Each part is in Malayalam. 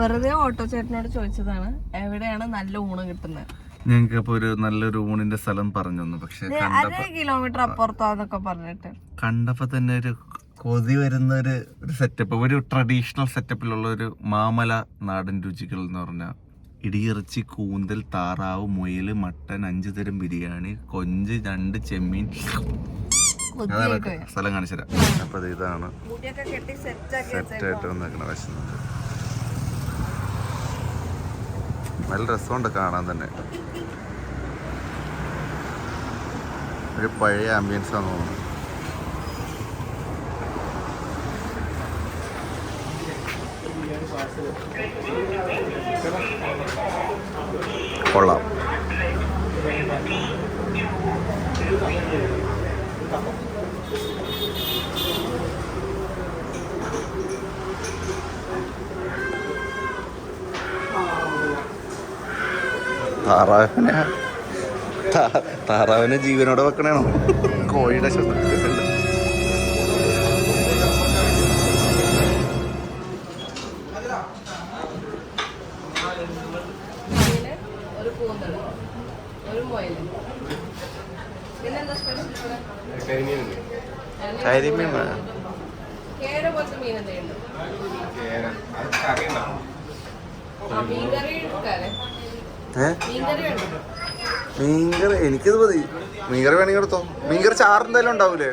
വെറുതെ ഓട്ടോ ചേട്ടനോട് ചോദിച്ചതാണ് എവിടെയാണ് നല്ല ഊണ് കിട്ടുന്നത്? ഞങ്ങൾക്ക് അപ്പൊ ഒരു നല്ലൊരു ഊണിന്റെ സ്ഥലം പറഞ്ഞു തന്നു പക്ഷെ അര കിലോമീറ്റർ അപ്പുറത്താന്നൊക്കെ പറഞ്ഞിട്ട്. കണ്ടപ്പോ തന്നെ ഒരു കൊതി വരുന്ന ഒരു ഒരു സെറ്റപ്പ് ഒരു ട്രഡീഷണൽ സെറ്റപ്പിലുള്ള ഒരു മാമല നാടൻ രുചികൾ എന്ന് പറഞ്ഞാൽ ഇടിയിറച്ചി കൂന്തൽ താറാവ് മുയൽ മട്ടൻ അഞ്ചു തരം ബിരിയാണി കൊഞ്ച് രണ്ട് ചെമ്മീൻ. സ്ഥലം കാണിച്ചു തരാം അപ്പൊ ഇതാണ്. മുടിയൊക്കെ കെട്ടി സെറ്റ് ആക്കി സെറ്റ് ആയിട്ട് വന്നേക്കണ വശുന്നത് നല്ല രസമുണ്ട് കാണാൻ തന്നെ. ഒരു പഴയ ആംബിയൻസ് ആണെന്ന് കൊള്ളാം. താറാവിനെ താറാവിനെ ജീവനോടെ വെക്കണേണോ? കോഴിയുടെ ശബ്ദം മീന്, ഒരു കൂന്തൽ ഒരു മുയൽ പിന്നെന്താ സ്പെഷ്യൽ കരിമീൻ മീൻ മീൻകറി എനിക്കിത് മതി. മീൻകറി വേണമെങ്കിൽ എടുത്തോ. മീൻകറി ചാറ് എന്തായാലും ഉണ്ടാവൂലേ?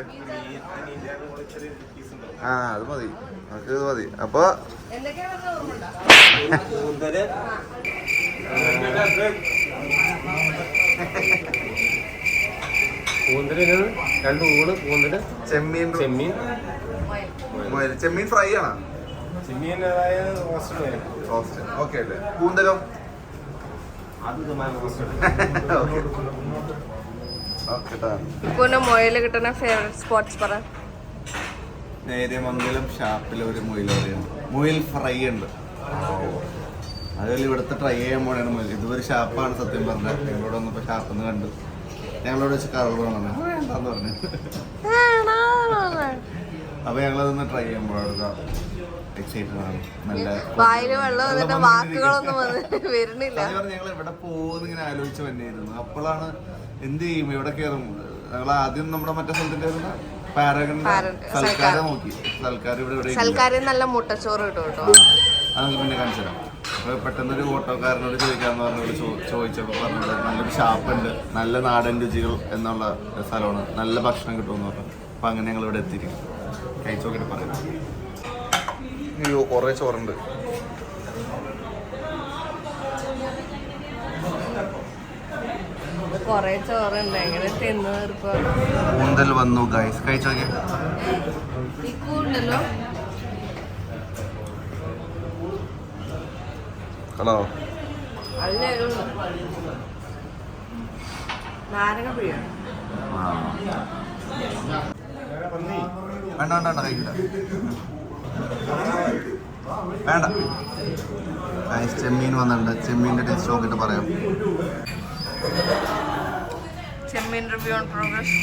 ആ അത് മതി. നമുക്ക് ഇത് മതി. അപ്പൊ എന്തൊക്കെയാ പറഞ്ഞ ഓർമ്മ കൂന്തലിന് രണ്ട് ഊണ് കൂന്തൽ ചെമ്മീൻ ചെമ്മീൻ ഫ്രൈ ആണോ ചെമ്മീൻ റോസ്റ്റ് ഓക്കെ അല്ലേ? കൂന്തലോ അത് റോസ്റ്റഡ് ഓക്കെ ഓക്കെ ഇപ്പൊ മുയൽ കിട്ടുന്ന ഫേവറേറ്റ് സ്പോട്ട്സ് പറ. നേര്യമംഗലം ഷാപ്പിൽ ഒരു മുയൽ കറിയുണ്ട് മുയിൽ ഫ്രൈ ഉണ്ട്. അതുപോലെ ഇവിടുത്തെ ട്രൈ ചെയ്യാൻ പോണാണ് മുയിൽ ഇതൊരു ഷാപ്പാണ് സത്യം പറഞ്ഞത് ഞങ്ങളോട് വന്നപ്പോൾ ഷാപ്പിൽ നിന്ന് കണ്ടു. ഞങ്ങളോട് വെച്ച് കറവ് പറഞ്ഞു വേണ്ടെന്ന് പറഞ്ഞു. അപ്പൊ ഞങ്ങളതൊന്ന് ട്രൈ ചെയ്യാൻ പോകാം എക്സൈറ്റഡ് ആണ് നല്ല വായിൽ വെള്ളം വന്നിട്ട് വാക്കുകളൊന്നും വരുന്നില്ല. ഞങ്ങൾ എവിടെ പോകുന്ന ഇങ്ങനെ ആലോചിച്ച് വന്നെയായിരുന്നു അപ്പോഴാണ് എന്ത് ചെയ്യും? എവിടെ കയറും ഞങ്ങൾ ആദ്യം നമ്മുടെ മറ്റേ സ്ഥലത്തിന്റെ പാരഗൺ സൽക്കാരം നോക്കി. സൽക്കാരം ഇവിടെ ഇവിടെ സൽക്കാരം നല്ല മുട്ടച്ചോറ് കിട്ടും കേട്ടോ. അത് നമുക്ക് പിന്നെ കാണിച്ചു തരാം. അപ്പൊ പെട്ടെന്നൊരു ഓട്ടോക്കാരനോട് ചോദിക്കാന്ന് പറഞ്ഞോട് ചോദിച്ചപ്പോൾ പറഞ്ഞത് നല്ലൊരു ഷാപ്പുണ്ട് നല്ല നാടൻ രുചികൾ എന്നുള്ള സ്ഥലമാണ്. നല്ല ഭക്ഷണം കിട്ടുമെന്ന് പറഞ്ഞു. അപ്പൊ അങ്ങനെ ഞങ്ങൾ ഇവിടെ എത്തിയിരിക്കും കഴിച്ചോക്കിട്ട് പറയാം. അയ്യോ കുറേ ചോറുണ്ട്. കൊറേ ചോറുണ്ട്. എങ്ങനെ തിന്നു തീർക്കോ കൂന്തൽ വന്നു. ഗൈസ് കഴിച്ചോ ഹലോ വേണ്ട വേണ്ട വേണ്ട കഴിക്കില്ല വേണ്ട. ഗൈസ് ചെമ്മീൻ വന്നിട്ടുണ്ട്. ചെമ്മീന്റെ ടേസ്റ്റ് നോക്കിയിട്ട് പറയാം. ചെമ്മീൻ റിവ്യൂ ഓൺ പ്രോഗ്രസ്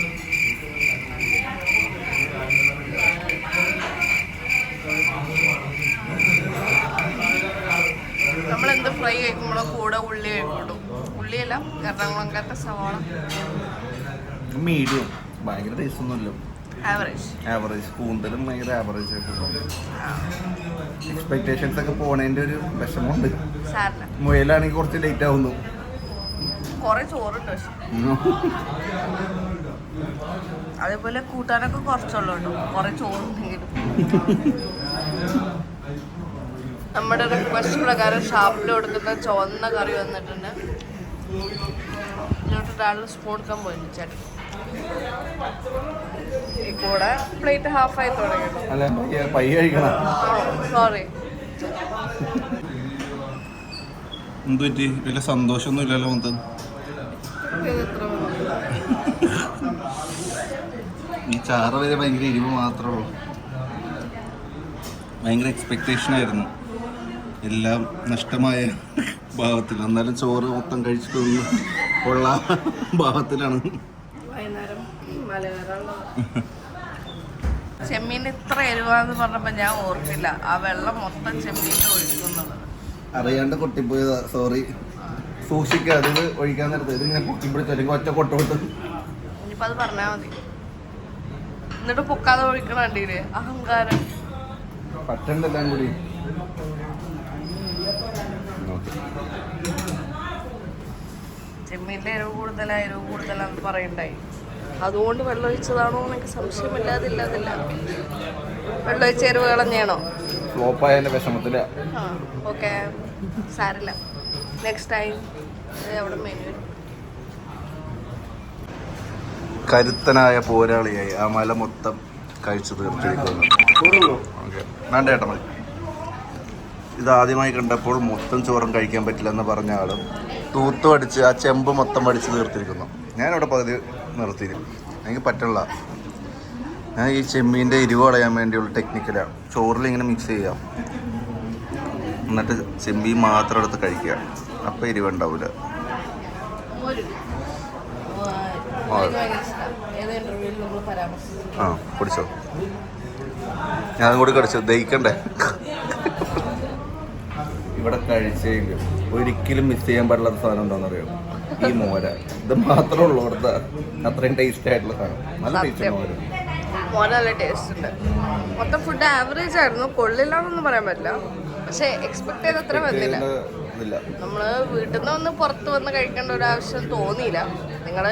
നമ്മൾ എന്ത് ഫ്രൈ കഴിക്കുമ്പോഴോ കൂടെ ഉള്ളി കഴിക്കുള്ളൂ ഉള്ളിയല്ല എറണാകുളംകാരത്തെ സവാള. മീഡിയം ഭയങ്കര ടേസ്റ്റ് ഒന്നുമില്ല. ആവറേജ് കൂന്തലും ഭയങ്കര ആവറേജ് ആയിട്ട് എക്സ്പെക്ടേഷൻസ് ഒക്കെ പോണതിന്റെ ഒരു വിഷമമുണ്ട്. മുയലാണെങ്കിൽ കുറച്ച് ലേറ്റ് ആവുന്നു. അതേപോലെ കൂട്ടാനൊക്കെ കുറച്ചുള്ളൂ കേട്ടോ കുറെ ചോറുണ്ടെങ്കിലും. നമ്മുടെ റിക്വസ്റ്റ് പ്രകാരം ഷാപ്പിൽ കൊടുക്കുന്ന ചുവന്ന കറി വന്നിട്ടുണ്ട്. ഒരാൾ സ്പൂൺ എടുക്കാൻ പോയി ചേട്ടൻ. ഈ കൂടെ പ്ലേറ്റ് ഹാഫ് ആയി തുടങ്ങി സോറി എന്ത് പറ്റി വലിയ സന്തോഷമൊന്നും ഇല്ലല്ലോ മുത്ത് ഈ ചാറ് വരെ ഭയങ്കര ഇരിവ് മാത്രമേ ഉള്ളൂ. ഭയങ്കര എക്സ്പെക്റ്റേഷൻ ആയിരുന്നു. എല്ലാം നഷ്ടമായ ഭാവത്തിൽ. എന്നാലും ചോറ് മൊത്തം കഴിച്ചിട്ടൊന്ന് ഉള്ള ഭാവത്തിലാണ്. ചെമ്മീൻ ഇത്ര എരിവാന്ന് പറഞ്ഞപ്പോ ഞാൻ ഓർക്കില്ല ആ വെള്ളം മൊത്തം ചെമ്മീനിൽ ഒഴിക്കുന്നുള്ളത് അറിയാണ്ട് കൊട്ടിപ്പോയതാ സോറി സൂക്ഷിക്കുക അത് ഒഴിക്കാൻ നേരത്തെ ഇത് ഇങ്ങനെ പൊട്ടിപ്പിടിച്ചു അല്ലെങ്കിൽ ഒറ്റ കൊട്ട ഇനിയിപ്പത് ഇനിയിപ്പോ അത് പറഞ്ഞാ മതി. എന്നിട്ട് പൊക്കാതെ ഒഴിക്കണ അഹങ്കാരം. പറ്റണ്ടെല്ലാം കൂടി. ചെമ്മീനിലെ എരിവ് കൂടുതലാ എരിവ് കൂടുതലാണെന്ന് പറയണ്ടായി. അതുകൊണ്ട് വെള്ളമൊഴിച്ചതാണോ എനിക്ക് സംശയമില്ലാതില്ലാതില്ല വെള്ളമൊഴിച്ച എരിവ് കളഞ്ഞാണോ? ഫ്ലോപ്പായതിന്റെ വിഷമത്തില. ആ ഓക്കെ. സാരില്ല. നെക്സ്റ്റ് ടൈം അവിടെ മെനു കരുത്തനായ പോരാളിയായി ആ മല മൊത്തം കഴിച്ചു തീർത്തിരിക്കുന്നു വേണ്ട ഏട്ടാ മതി. ഇത് ആദ്യമായി കണ്ടപ്പോൾ മൊത്തം ചോറും കഴിക്കാൻ പറ്റില്ല എന്ന് പറഞ്ഞ ആളും തൂത്തും അടിച്ച് ആ ചെമ്പ് മൊത്തം അടിച്ച് തീർത്തിരിക്കുന്നു. ഞാനിവിടെ പകുതി നിർത്തിയിരിക്കും എനിക്ക് പറ്റുള്ള ഞാൻ ഈ ചെമ്മീന്റെ എരിവ് കളയാൻ വേണ്ടിയുള്ള ടെക്നിക്കലാണ് ചോറിൽ ഇങ്ങനെ മിക്സ് ചെയ്യാം. എന്നിട്ട് ചെമ്പി മാത്രം എടുത്ത് കഴിക്കുക. അപ്പം എരിവ് ഉണ്ടാവില്ല ആ കുടിച്ചോ. ഞാൻ കൂടി കടിച്ചു. ദഹിക്കണ്ടേ? ഇവിടെ കഴിച്ചെങ്കിൽ ഒരിക്കലും മിസ് ചെയ്യാൻ പാടില്ലാത്ത സാധനം അറിയോ ഈ മോര. ഇത് മാത്രമേ ഉള്ളൂ അവിടുത്തെ അത്രയും ടേസ്റ്റ് ആയിട്ടുള്ള സാധനം. നല്ല ടേസ്റ്റ് മോര. മോര് നല്ല ടേസ്റ്റ് ഉണ്ട്. മൊത്തം ഫുഡ് ആവറേജ് ആയിരുന്നു. കൊള്ളില്ലാന്നൊന്നും പറയാൻ പറ്റില്ല. പക്ഷെ എക്സ്പെക്ട് ചെയ്ത് അത്ര വന്നില്ല. നമ്മൾ വീട്ടിൽ നിന്ന് ഒന്ന് പുറത്ത് വന്ന് കഴിക്കേണ്ട ഒരു ആവശ്യം തോന്നിയില്ല. നിങ്ങൾ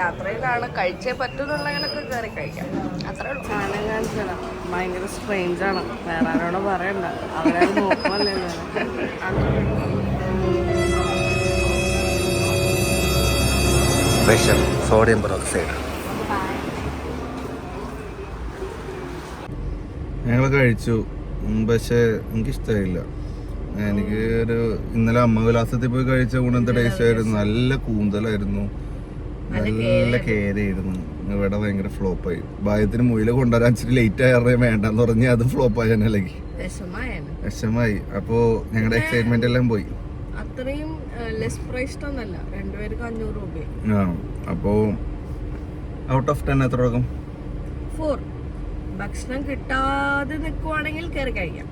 യാത്രയിലാണ് കഴിച്ചേ പറ്റുന്നുള്ളതിനൊക്കെ കയറി കഴിക്കാം. അത്രേ ഉള്ളൂ. സാധനം കാണിച്ചാണ് ഭയങ്കര സ്ട്രെയിഞ്ച് ആണ്. വേറെ ആരോട് പറയണ്ട. അവരെ നോക്കുമല്ലോ വിഷം സോഡിയം പെറോക്സൈഡ് ഞങ്ങൾ കഴിച്ചു. പക്ഷേ എനിക്കിഷ്ടമായില്ല. എനിക്ക് ഒരു ഇന്നലെ അമ്മ വിലാസത്തിൽ പോയി കഴിച്ച ഗുണത്തെ ടേസ്റ്റ് ആയിരുന്നു? നല്ല കൂന്തലായിരുന്നു. നല്ല കേരയായിരുന്നു ഇവിടെ ഭയങ്കര ഫ്ലോപ്പായി ഭാഗ്യത്തിന് മുയില കൊണ്ടുവരാൻ ഇച്ചിരി ലേറ്റ് ആയ വേണ്ടെന്ന് പറഞ്ഞ് അത് ഫ്ലോപ്പ് തന്നെ അല്ലെങ്കിൽ വിഷമായി. അപ്പോ ഞങ്ങളുടെ എക്സൈറ്റ്മെന്റ് എല്ലാം പോയി. അത്രയും ലെസ് പ്രൈസ്ഡ് ഒന്നല്ല. രണ്ടുപേർക്ക് അഞ്ഞൂറ് രൂപ ആ അപ്പോ ഔട്ട് ഓഫ് ടെൻ എത്ര കൊടുക്കും ഫോർ ഭക്ഷണം കിട്ടാതെ നിൽക്കുവാണെങ്കിൽ കയറി കഴിക്കാം.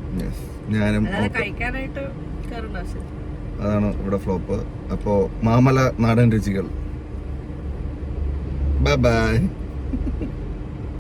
ഞാനും. കഴിക്കാനായിട്ട് കയറേണ്ട ആവശ്യം അതാണ് ഇവിടെ ഫ്ലോപ്പ് അപ്പോ മാമല നാടൻ രുചികൾ. Bye-bye.